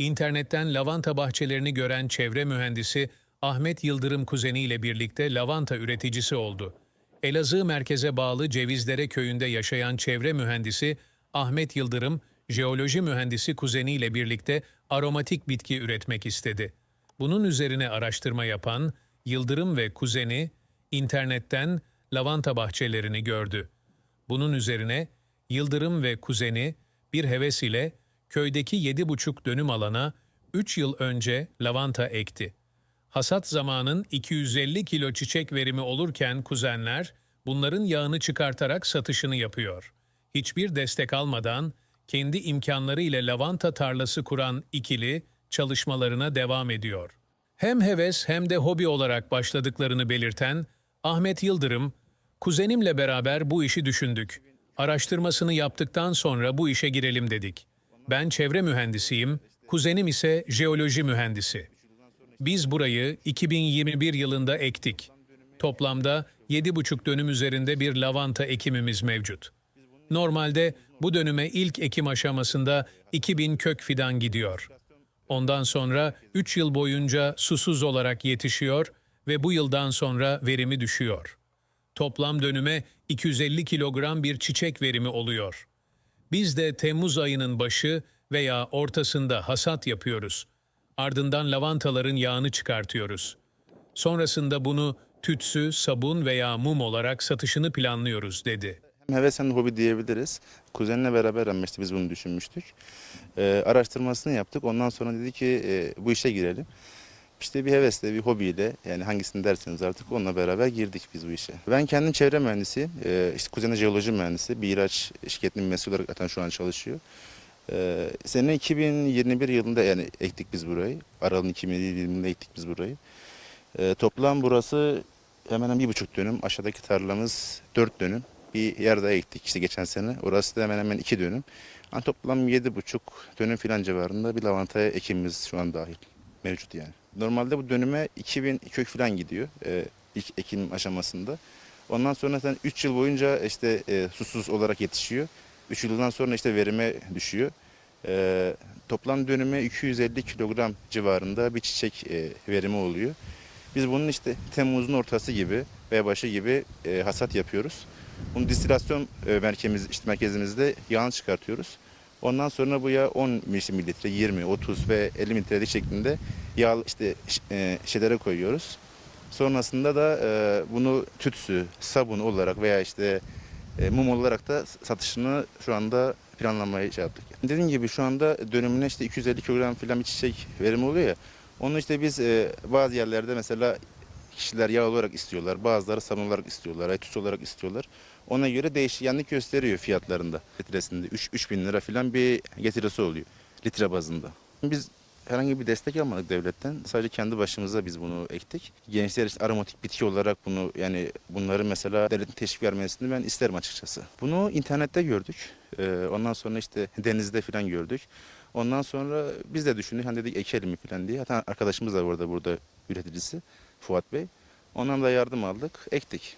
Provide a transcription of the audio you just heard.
İnternetten lavanta bahçelerini gören çevre mühendisi Ahmet Yıldırım kuzeniyle birlikte lavanta üreticisi oldu. Elazığ merkeze bağlı Cevizlere köyünde yaşayan çevre mühendisi Ahmet Yıldırım, jeoloji mühendisi kuzeniyle birlikte aromatik bitki üretmek istedi. Bunun üzerine araştırma yapan Yıldırım ve kuzeni internetten lavanta bahçelerini gördü. Bunun üzerine Yıldırım ve kuzeni bir heves ile köydeki 7,5 dönüm alana 3 yıl önce lavanta ekti. Hasat zamanın 250 kilo çiçek verimi olurken kuzenler bunların yağını çıkartarak satışını yapıyor. Hiçbir destek almadan kendi imkanları ile lavanta tarlası kuran ikili çalışmalarına devam ediyor. Hem heves hem de hobi olarak başladıklarını belirten Ahmet Yıldırım, kuzenimle beraber bu işi düşündük. Araştırmasını yaptıktan sonra bu işe girelim dedik. Ben çevre mühendisiyim, kuzenim ise jeoloji mühendisi. Biz burayı 2021 yılında ektik. Toplamda 7,5 dönüm üzerinde bir lavanta ekimimiz mevcut. Normalde bu dönüme ilk ekim aşamasında 2000 kök fidan gidiyor. Ondan sonra 3 yıl boyunca susuz olarak yetişiyor ve bu yıldan sonra verimi düşüyor. Toplam dönüme 250 kilogram bir çiçek verimi oluyor. Biz de Temmuz ayının başı veya ortasında hasat yapıyoruz. Ardından lavantaların yağını çıkartıyoruz. Sonrasında bunu tütsü, sabun veya mum olarak satışını planlıyoruz dedi. Hem heves hem hobi diyebiliriz. Kuzenle beraber işte biz bunu düşünmüştük. Ee, araştırmasını yaptık. Ondan sonra dedi ki e, bu işe girelim. İşte bir hevesle, bir hobiyle yani hangisini derseniz artık onunla beraber girdik biz bu işe. Ben kendim çevre mühendisiyim. Ee, işte kuzenim jeoloji mühendisi. Bir ilaç şirketinin mesul olarak zaten şu an çalışıyor. Ee, sene 2021 yılında yani ektik biz burayı. Aralığın 2020 yılında ektik biz burayı. Ee, toplam burası hemen hemen bir buçuk dönüm. Aşağıdaki tarlamız dört dönüm. Bir yer daha ektik işte geçen sene. Orası da hemen hemen iki dönüm. Yani toplam yedi buçuk dönüm filan civarında bir lavanta ekimimiz şu an dahil. Mevcut yani. Normalde bu dönüme 2000 kök filan gidiyor e, ilk ekim aşamasında. Ondan sonra zaten 3 yıl boyunca işte e, susuz olarak yetişiyor. 3 yıldan sonra işte verime düşüyor. E, toplam dönüme 250 kilogram civarında bir çiçek e, verimi oluyor. Biz bunun işte Temmuz'un ortası gibi veya başı gibi e, hasat yapıyoruz. Bunu distilasyon e, merkezimiz, işte merkezimizde yağını çıkartıyoruz. Ondan sonra bu yağ 10 mililitre, 20, 30 ve 50 mililitre şeklinde yağ işte e, şişelere koyuyoruz. Sonrasında da e, bunu tütsü, sabun olarak veya işte e, mum olarak da satışını şu anda planlamaya şey yaptık. Dediğim gibi şu anda dönümüne işte 250 kilogram falan bir çiçek verimi oluyor ya. Onu işte biz bazı yerlerde mesela kişiler yağ olarak istiyorlar. Bazıları sabun olarak istiyorlar, tütsü olarak istiyorlar. Ona göre değişkenlik gösteriyor fiyatlarında. Litresinde 3, 3 bin lira falan bir getirisi oluyor litre bazında. Biz herhangi bir destek almadık devletten. Sadece kendi başımıza biz bunu ektik. Gençler işte aromatik bitki olarak bunu yani bunları mesela devletin teşvik vermesini ben isterim açıkçası. Bunu internette gördük. Ee, ondan sonra işte denizde falan gördük. Ondan sonra biz de düşündük hani dedik ekelim mi falan diye. Hatta arkadaşımız da burada burada üreticisi Fuat Bey. Ondan da yardım aldık, ektik.